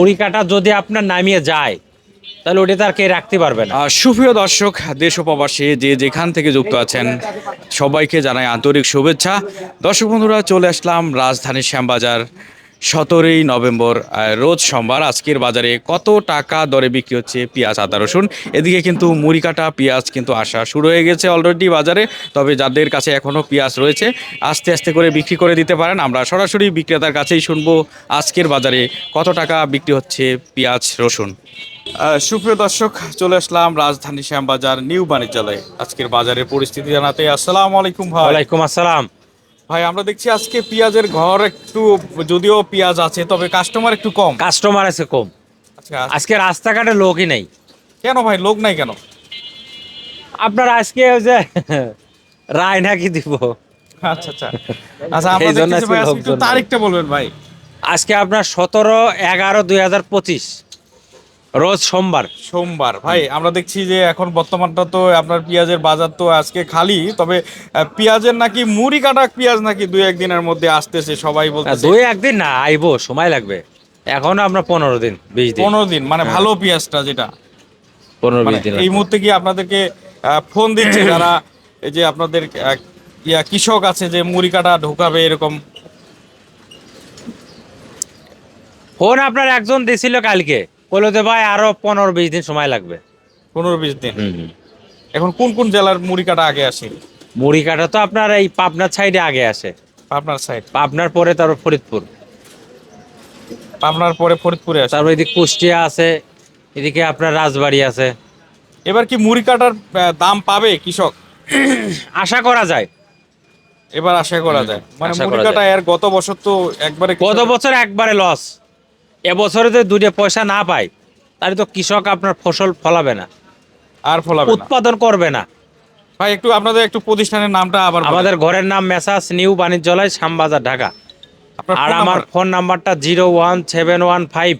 মুড়ি কাটা যদি আপনার নামিয়ে যায়, তাহলে ওটা তার কে রাখতে পারবে না। সুপ্রিয় দর্শক, দেশ উপবাসী যে যেখান থেকে যুক্ত আছেন, সবাইকে জানাই আন্তরিক শুভেচ্ছা। দর্শক বন্ধুরা, চলে আসলাম রাজধানী শ্যামবাজার। সতেরোই নভেম্বর রোজ সোমবার আজকের বাজারে কত টাকা দরে বিক্রি হচ্ছে পেঁয়াজ আদা রসুন? এদিকে কিন্তু মুড়ি কাটা পেঁয়াজ কিন্তু আসা শুরু হয়ে গেছে অলরেডি বাজারে তবে যাদের কাছে এখনও পেঁয়াজ রয়েছে আস্তে আস্তে করে বিক্রি করে দিতে পারেন। আমরা সরাসরি বিক্রেতার কাছেই শুনব আজকের বাজারে কত টাকা বিক্রি হচ্ছে পেঁয়াজ রসুন। সুপ্রিয় দর্শক চলে আসলাম রাজধানী শ্যামবাজার নিউ বাণিজ্যালয়ে। আজকের বাজারের পরিস্থিতি জানাতে আসসালামু আলাইকুম ভাই। ওয়ালাইকুম আসসালাম। ভাই আমরা দেখছি আজকে পেঁয়াজের ঘর একটু যদিও পেঁয়াজ আছে তবে কাস্টমার একটু কম। কাস্টমার আছে কম। আচ্ছা আজকে রাস্তাঘাটে লোকই নাই। কেন ভাই লোক নাই কেন? আপনার আজকে ওই যে রায় নাকি দিব? আচ্ছা আচ্ছা। আচ্ছা আমরা এই ভাই আজকে আজকে একটু তারিখটা বলবেন ভাই। আজকে আপনার সতেরো এগারো দুই হাজার পঁচিশ। রোজ সোমবার। সোমবার। ভাই আমরা দেখছি যে এখন বর্তমানটা তো আপনার পেঁয়াজের বাজার তো আজকে খালি তবে পেঁয়াজের নাকি মুড়ি কাটা পেঁয়াজ নাকি দুই একদিনের মধ্যে আসতেছে সবাই না, বলতেছে। দুই একদিন না আইবো সময় লাগবে। এখন আপনার পনেরো দিন বিশ দিন। পনেরো দিন মানে ভালো পেঁয়াজটা যেটা। পনেরো মানে বিশ দিন এই মুহূর্তে কি আপনাদেরকে ফোন দিচ্ছে যারা এই যে আপনাদের ইয়া কৃষক আছে যে মুড়ি কাটা ঢোকাবে এরকম? ফোন আপনার একজন দিছিল কালকে। বলল যে ভাই আরও পনেরো বিশ দিন সময় লাগবে। পনেরো বিশ দিন। এখন কোন কোন জেলার মুড়ি কাটা আগে আসে? মুড়ি কাটা তো আপনার এই পাবনার সাইডে আগে আসে। আপনার সাইড? পাবনার পরে তারপর ফরিদপুর। পাবনার পরে ফরিদপুরে আসে। তারপর এদিকে কুষ্টিয়া আছে এদিকে আপনার রাজবাড়ি আছে। এবার কি মুড়ি কাটার দাম পাবে কৃষক? আশা করা যায়। এবার আশা করা যায়। মানে মুড়ি কাটা এর গত বছর তো একবারে গত বছর একবারে লস এবছরে যদি দুটো পয়সা না পায় তাহলে তো কৃষক আপনার ফসল ফলাবে না। আর ফলাবে না। উৎপাদন করবে না। ভাই একটু আপনাদের একটু প্রতিষ্ঠানের নামটা আবার আমাদের ঘরের নাম মেসাস নিউ বাণিজ্যালয় শ্যামবাজার ঢাকা। আর আমার ফোন নাম্বারটা zero one seven one five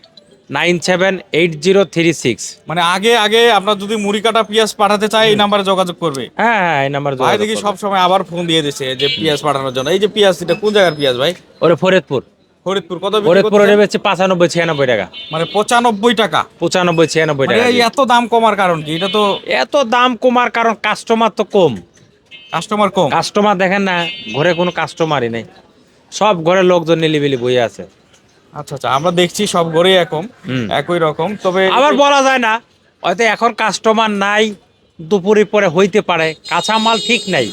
nine seven eight zero three six. মানে আগে আগে আপনার যদি মুড়ি কাটা পেঁয়াজ পাঠাতে চাই এই নাম্বারে যোগাযোগ করবে। হ্যাঁ হ্যাঁ এই নাম্বার ভাই দেখি সব সময় আবার ফোন দিয়ে দিছে যে পেঁয়াজ পাঠানোর জন্য। এই যে পেঁয়াজ এটা কোন জায়গার পেঁয়াজ ভাই? ওরে ফরিদপুর। ফরিদপুর কত ফরিদপুরে করতেছেন? নেবেছে পাঁচানব্বই ছিয়ানব্বই টাকা। মানে পঁচানব্বই টাকা? পঁচানব্বই ছিয়ানব্বই মানে টাকা এত দাম কমার কারণ কি? এটা তো এত দাম কমার কারণ কাস্টমার তো কম। কাস্টমার কম? কাস্টমার দেখেন না ঘরে কোনো কাস্টমারই নেই। সব ঘরে লোকজন নিলিবিলি বইয়ে আছে। আচ্ছা আচ্ছা আমরা দেখছি সব ঘরে এখন একই রকম তবে আবার বলা যায় না হয়তো এখন কাস্টমার নাই দুপুরে পরে হইতে পারে কাঁচা মাল ঠিক নাই।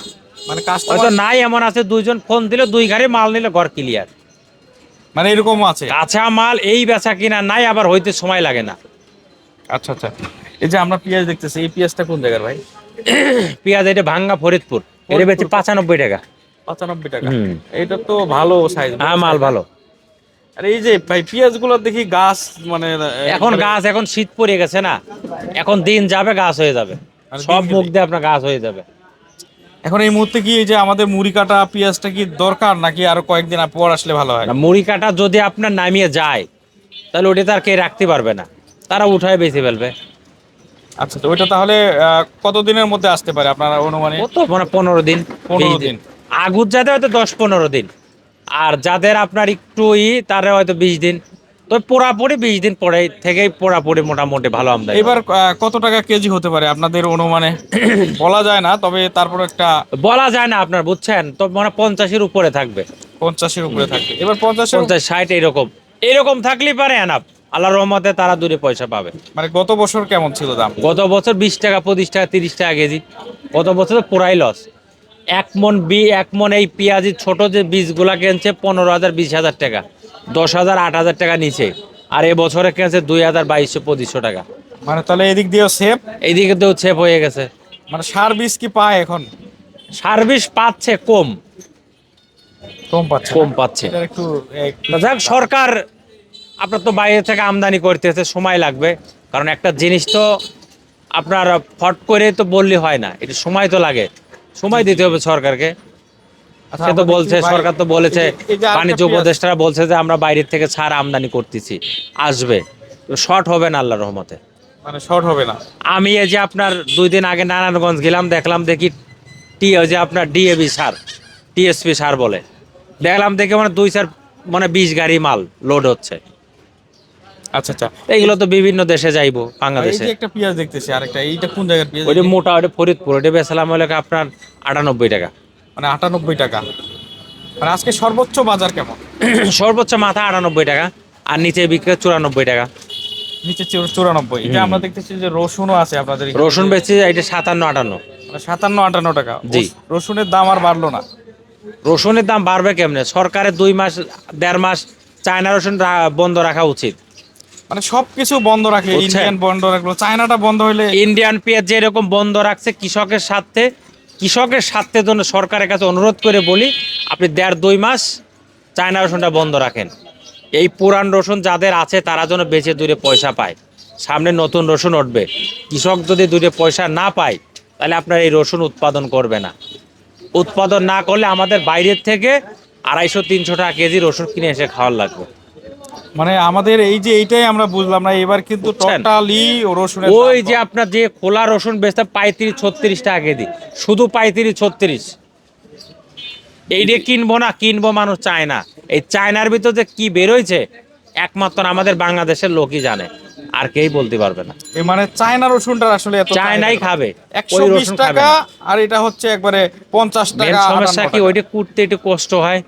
মানে হয়তো কাস্টমার নাই এমন আছে দুইজন ফোন দিলে দুই গাড়ি মাল নিলে ঘর ক্লিয়ার মানে এরকম আছে? কাঁচা মাল এই বেচা কিনা নাই আবার হইতে সময় লাগে না। আচ্ছা আচ্ছা। এই যে আমরা পেঁয়াজ দেখতেছি এই পেঁয়াজটা কোন জায়গার ভাই? পেঁয়াজ এটা ভাঙ্গা ফরিদপুর। এটা বেচে পাঁচানব্বই টাকা। পঁচানব্বই টাকা। এটা তো ভালো সাইজ হ্যাঁ মাল ভালো। আর এই যে ভাই পেঁয়াজগুলো দেখি গাছ মানে এখন গাছ এখন শীত পড়ে গেছে না। এখন দিন যাবে গাছ হয়ে যাবে। সব মুখ দিয়ে আপনার গাছ হয়ে যাবে। এখন এই মুহূর্তে কি এই যে আমাদের মুড়ি কাটা পেঁয়াজটা কি দরকার নাকি আরও কয়েকদিন পর আসলে ভালো হয়? মুড়ি কাটা যদি আপনার নামিয়ে যায় তাহলে ওটা তার কে রাখতে পারবে না। তারা উঠায় বেঁচে ফেলবে। আচ্ছা তো ওইটা তাহলে কতদিনের মধ্যে আসতে পারে আপনারা অনুমানে? কত মানে পনেরো দিন 15 বিশ দিন। আগুর যাদের হয়তো দশ পনেরো দিন আর যাদের আপনার একটু ই তারা হয়তো বিশ দিন। তো পোড়াপুরি বিশ দিন পরে থেকেই পোড়াপুরি মোটামুটি ভালো আমদানি এবার কত টাকা কেজি হতে পারে? আপনাদের অনুমানে বলা যায় না তবে তারপর একটা বলা যায় না আপনার বুঝছেন? তো মানে পঞ্চাশের উপরে থাকবে। পঞ্চাশের উপরে থাকবে। এবার পঞ্চাশের পঞ্চাশ ষাট এরকম। এরকম থাকলেই পারে আনাপ। আল্লাহ রহমতে তারা দূরে পয়সা পাবে। মানে গত বছর কেমন ছিল দাম? গত বছর বিশ টাকা পঁচিশ টাকা তিরিশ টাকা কেজি। গত বছর তো পুরাই লস এক মন বি এক মন এই পেঁয়াজি ছোট যে বীজগুলা কিনছে পনেরো হাজার বিশ হাজার টাকা। দশ হাজার আট হাজার টাকা নিচে। আর এ বছরে কিনছে দুই হাজার বাইশশো পঁচিশশো টাকা। মানে তাহলে এদিক দিয়েও সেফ এইদিকে তো ছেপ হয়ে গেছে। মানে সার বীজ কি পায় এখন? সার্ভিস পাচ্ছে কম। কম পাচ্ছে কম পাচ্ছে। একটু যাক সরকার আপনার তো বাইরে থেকে আমদানি করতেছে সময় লাগবে। কারণ একটা জিনিস তো আপনার ফট করে তো বললে হয় না এটা সময় তো লাগে। সময় দিতে হবে সরকারকে। সে তো বলছে সরকার তো বলেছে বাণিজ্য উপদেষ্টারা বলছে যে আমরা বাইরের থেকে ছাড় আমদানি করতেছি। আসবে। শর্ট হবে না আল্লাহ রহমতে। মানে শর্ট হবে না। আমি এই যে আপনার দুই দিন আগে নারায়ণগঞ্জ গেলাম দেখলাম দেখি টি ওই যে আপনার ডিএবি সার টিএসপি সার বলে। দেখলাম দেখে মানে দুই চার মানে বিশ গাড়ি মাল লোড হচ্ছে। আচ্ছা আচ্ছা। এইগুলো তো বিভিন্ন দেশে যাইবো বাংলাদেশে। একটা পেঁয়াজ দেখতেছি আরেকটা এইটা কোন জায়গার পেঁয়াজ? ওইটা মোটা ওটা ফরিদপুর ওটা বেসালাম হলে আপনার আটানব্বই টাকা। মানে আটানব্বই টাকা। মানে আজকে সর্বোচ্চ বাজার কেমন? সর্বোচ্চ মাথা আটানব্বই টাকা আর নিচে বিক্রি চুরানব্বই টাকা। নিচে চুরানব্বই। এটা আমরা দেখতেছি যে রসুনও আছে আপনাদের রসুন বেচছি এটা সাতান্ন আটান্ন। মানে সাতান্ন আটান্ন টাকা। জি। রসুনের দাম আর বাড়লো না। রসুনের দাম বাড়বে কেমনে? সরকারের দুই মাস দেড় মাস চায়না রসুন বন্ধ রাখা উচিত। মানে সবকিছু বন্ধ রাখে ইন্ডিয়ান বন্ধ রাখল। চায়নাটা বন্ধ হইলে ইন্ডিয়ান পেঁয়াজ যেরকম বন্ধ রাখছে কৃষকের সাথে কৃষকের স্বার্থের জন্য সরকারের কাছে অনুরোধ করে বলি, আপনি দেড় দুই মাস চায়না রসুনটা বন্ধ রাখেন। এই পুরান রসুন যাদের আছে, তারা যেন বেঁচে দূরে পয়সা পায়। সামনে নতুন রসুন উঠবে। কৃষক যদি দূরে পয়সা না পায়, তাহলে আপনার এই রসুন উৎপাদন করবে না। উৎপাদন না করলে আমাদের বাইরের থেকে আড়াইশো, তিনশো টাকা কেজি রসুন কিনে এসে খাওয়ার লাগবে। মানে আমাদের এই যে এইটাই আমরা বুঝলাম না এবার কিন্তু টোটালি ওই যে আপনার যে খোলা রসুন বেচতে পঁয়ত্রিশ ছত্রিশ টাকা কেজি শুধু পঁয়ত্রিশ ছত্রিশ। এইটা কিনবো না কিনবো মানুষ চায় না। এই চায়নার ভিতর যে কি বেরোইছে একমাত্র আমাদের বাংলাদেশের লোকই জানে। আর কেই বলতে পারবে না। এই মানে চায়না রসুনটা আসলে এত চায়নাই খাবে একশো ওই রসুন খাবে টাকা আর এটা হচ্ছে একবারে পঞ্চাশ টাকা সমস্যা কি ওইটা কুটতে একটু কষ্ট হয়।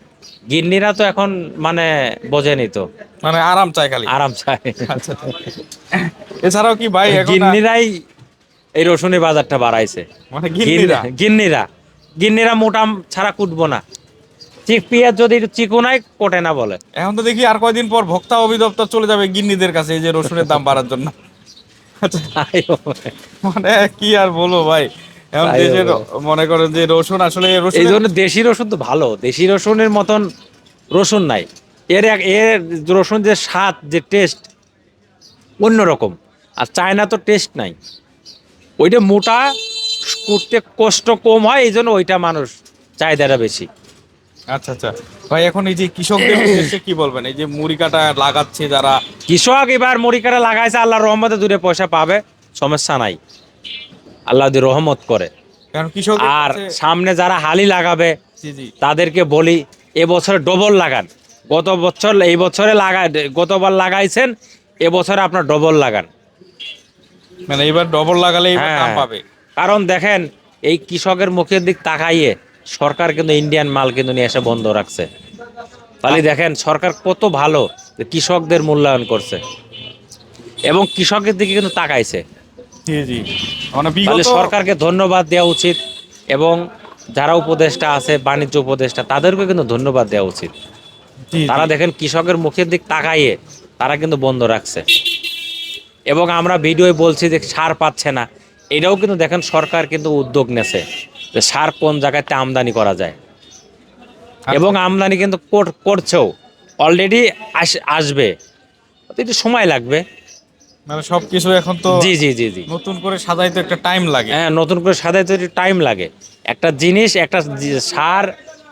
গিন্নিরা তো এখন মানে বোঝেনি তো। মানে আরাম চাই খালি। আরাম চায়। আচ্ছা এছাড়াও কি ভাই গিন্নিরাই এই রসুনের বাজারটা বাড়াইছে। মানে গিন্নিরা? গিন্নিরা। গিন্নিরা মোটাম ছাড়া কুটবো না। চিক পেঁয়াজ যদি চিকুনাই কোটে না বলে। এখন তো দেখি আর কয়দিন পর ভোক্তা অধিদপ্তর চলে যাবে গিন্নিদের কাছে এই যে রসুনের দাম বাড়ার জন্য। আচ্ছা তাই মানে কি আর বলব ভাই? এখন দেশের মনে করেন যে রসুন আসলে রসুন এই জন্য দেশি রসুন তো ভালো। দেশি রসুনের মতন রসুন নাই। এর এক এর রসুন যে স্বাদ যে টেস্ট অন্যরকম। আর চায়না তো টেস্ট নাই। ওইটা মোটা করতে কষ্ট কম হয় এই জন্য ওইটা মানুষ চাহিদাটা বেশি। আচ্ছা আচ্ছা। ভাই এখন এই যে কৃষকদের উদ্দেশ্যে কি বলবেন? এই যে মুড়ি কাটা লাগাচ্ছে যারা কৃষক এবার মরিকারে লাগাইছে আল্লাহ রহমতে দূরে পয়সা পাবে সমস্যা নাই। আল্লাহ রহমত করে। কারণ আর সামনে যারা হালি লাগাবে তাদেরকে বলি এবছরে ডবল লাগান। গত বছর এই বছরে লাগায় গতবার লাগাইছেন এবছরে আপনার ডবল লাগান। মানে এবার ডবল লাগালে দাম হ্যাঁ। পাবে। কারণ দেখেন এই কৃষকের মুখের দিক তাকাইয়ে সরকার কিন্তু ইন্ডিয়ান মাল কিন্তু নিয়ে এসে বন্ধ রাখছে। তাহলে দেখেন সরকার কত ভালো কৃষকদের মূল্যায়ন করছে। এবং কৃষকের দিকে কিন্তু তাকাইছে। জি জি। মানে তাহলে সরকারকে ধন্যবাদ দেওয়া উচিত এবং যারা উপদেষ্টা আছে বাণিজ্য উপদেষ্টা তাদেরকে কিন্তু ধন্যবাদ দেওয়া উচিত। তারা দেখেন কৃষকের মুখের দিক তাকাইয়ে তারা কিন্তু বন্ধ রাখছে। এবং আমরা ভিডিওয়ে বলছি যে সার পাচ্ছে না এটাও কিন্তু দেখেন সরকার কিন্তু উদ্যোগ নেছে যে সার কোন জায়গাতে আমদানি করা যায়। এবং আমদানি কিন্তু কর- করছেও। অলরেডি আসবে। একটু সময় লাগবে। মানে সবকিছু এখন তো জি জি জি জি। নতুন করে সাজাইতে একটা টাইম লাগে। হ্যাঁ নতুন করে সাজাইতে একটু টাইম লাগে। একটা জিনিস একটা সার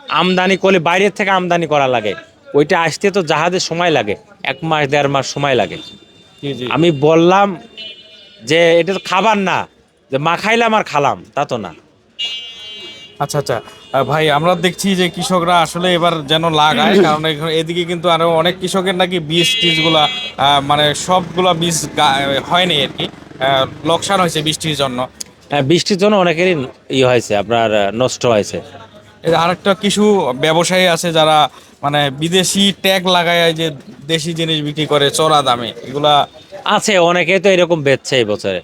আমদানি করলে বাইরের থেকে আমদানি করা লাগে। ওইটা আসতে তো জাহাজের সময় লাগে। এক মাস দেড় মাস সময় লাগে। আমি বললাম যে এটা তো খাবার না। যে মাখাইলাম আর খালাম তা তো না। আচ্ছা আচ্ছা। ভাই আমরা দেখছি যে কৃষকরা আসলে এবার যেন লাগায় কারণ এদিকে কিন্তু আরও অনেক কৃষকের নাকি বীজ টিজগুলা আহ, মানে সবগুলা বীজ হয়নি আর কি। লোকসান হয়েছে বৃষ্টির জন্য। হ্যাঁ বৃষ্টির জন্য অনেকেরই ই হয়েছে আপনার নষ্ট হয়েছে। আরেকটা কিছু ব্যবসায়ী আছে যারা মানে বিদেশি ট্যাগ লাগায় যে দেশি জিনিস বিক্রি করে চড়া দামে এগুলা আছে অনেকেই তো এরকম বেচছে এই বছরে।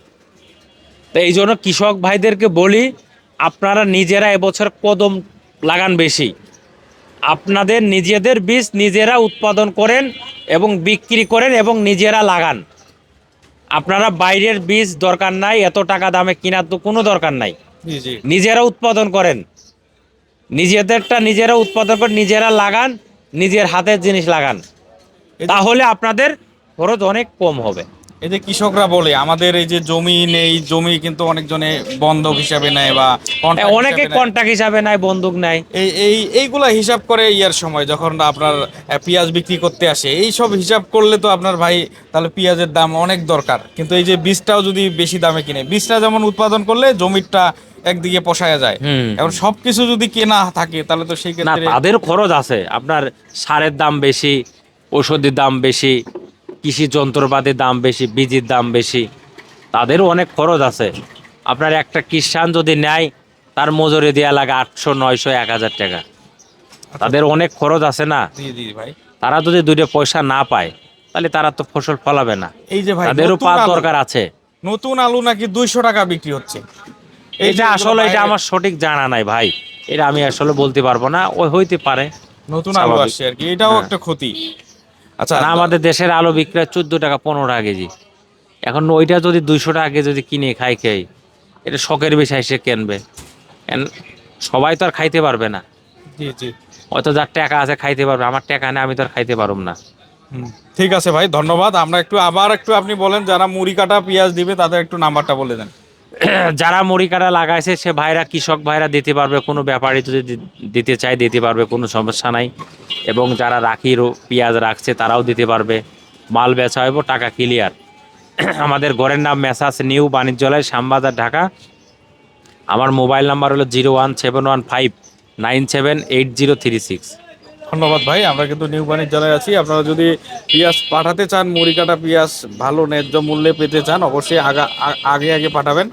তো এই জন্য কৃষক ভাইদেরকে বলি আপনারা নিজেরা এবছর কদম লাগান বেশি। আপনাদের নিজেদের বীজ নিজেরা উৎপাদন করেন এবং বিক্রি করেন এবং নিজেরা লাগান। আপনারা বাইরের বীজ দরকার নাই এত টাকা দামে কেনার তো কোনো দরকার নাই। নিজেরা উৎপাদন করেন। নিজেদেরটা নিজেরা উৎপাদন করে নিজেরা লাগান নিজের হাতের জিনিস লাগান। তাহলে আপনাদের খরচ অনেক কম হবে। এই যে কৃষকরা বলে আমাদের এই যে জমি নেই জমি কিন্তু অনেকজনে বন্ধক হিসাবে নেয় বা হ্যাঁ, অনেকে হিসাবে নেয়। কন্টাক্ট হিসাবে নাই বন্দুক নাই এই এই এইগুলা হিসাব করে ইয়ার সময় যখন আপনার পেঁয়াজ বিক্রি করতে আসে এই সব হিসাব করলে তো আপনার ভাই তাহলে পেঁয়াজের দাম অনেক দরকার কিন্তু এই যে বীজটাও যদি বেশি দামে কিনে বীজটা যেমন উৎপাদন করলে জমিটা একদিকে পোষায়া যায় হুম। এখন সবকিছু যদি কেনা থাকে তাহলে তো সেই না ক্ষেত্রে তাদের খরচ আছে আপনার সারের দাম বেশি ওষুধের দাম বেশি কৃষি যন্ত্রপাতির দাম বেশি বীজের দাম বেশি তাদেরও অনেক খরচ আছে। আপনার একটা কিষান যদি নেয় তার মজুরি দেওয়া লাগে আটশো নয়শো এক হাজার টাকা। তাদের অনেক খরচ আছে না? তারা যদি দুইটা পয়সা না পায় তাহলে তারা তো ফসল ফলাবে না। এই যে তাদেরও আলু- দরকার আছে। নতুন আলু নাকি দুইশো টাকা বিক্রি হচ্ছে? এটা আসলে এটা আমার সঠিক জানা নাই ভাই। এটা আমি আসলে বলতে পারব না ওই হইতে পারে। নতুন আলু। আসছে আর কি এটাও হ্যাঁ। একটা ক্ষতি। আচ্ছা আমাদের দেশের আলু বিক্রি হয় চোদ্দ টাকা পনেরো টাকা কেজি। এখন ওইটা যদি দুইশো টাকা কেজি যদি কিনে খাই খাই এটা শখের বেশি এসে কিনবে। সবাই তো আর খাইতে পারবে না। জি জি। হয়তো যার টাকা আছে খাইতে পারবে আমার টাকা নেই আমি তো আর খাইতে পারব না। ঠিক আছে ভাই ধন্যবাদ। আমরা একটু আবার একটু আপনি বলেন যারা মুড়ি কাটা পেঁয়াজ দিবে তাদের একটু নাম্বারটা বলে দেন। যারা মুড়ি কাটা লাগাইছে, সে ভাইরা, কৃষক ভাইরা দিতে পারবে, কোনো ব্যাপারী যদি দিতে চায়, দিতে পারবে, কোনো সমস্যা নাই। এবং যারা রাখি পেঁয়াজ রাখছে, তারাও দিতে পারবে। মাল বেচা হইব, টাকা ক্লিয়ার আমাদের ঘরের নাম মেসাস নিউ, বাণিজ্যালয়, শ্যামবাজার, ঢাকা। আমার মোবাইল নাম্বার হলো zero one seven one five nine seven eight zero three six. ধন্যবাদ ভাই, আমরা কিন্তু নিউ বাণিজ্যালয়ে আছি। আপনারা যদি পেঁয়াজ পাঠাতে চান মুড়ি কাটা পেঁয়াজ ভালো ন্যায্য মূল্যে পেতে চান, অবশ্যই আগা আগে আগে পাঠাবেন।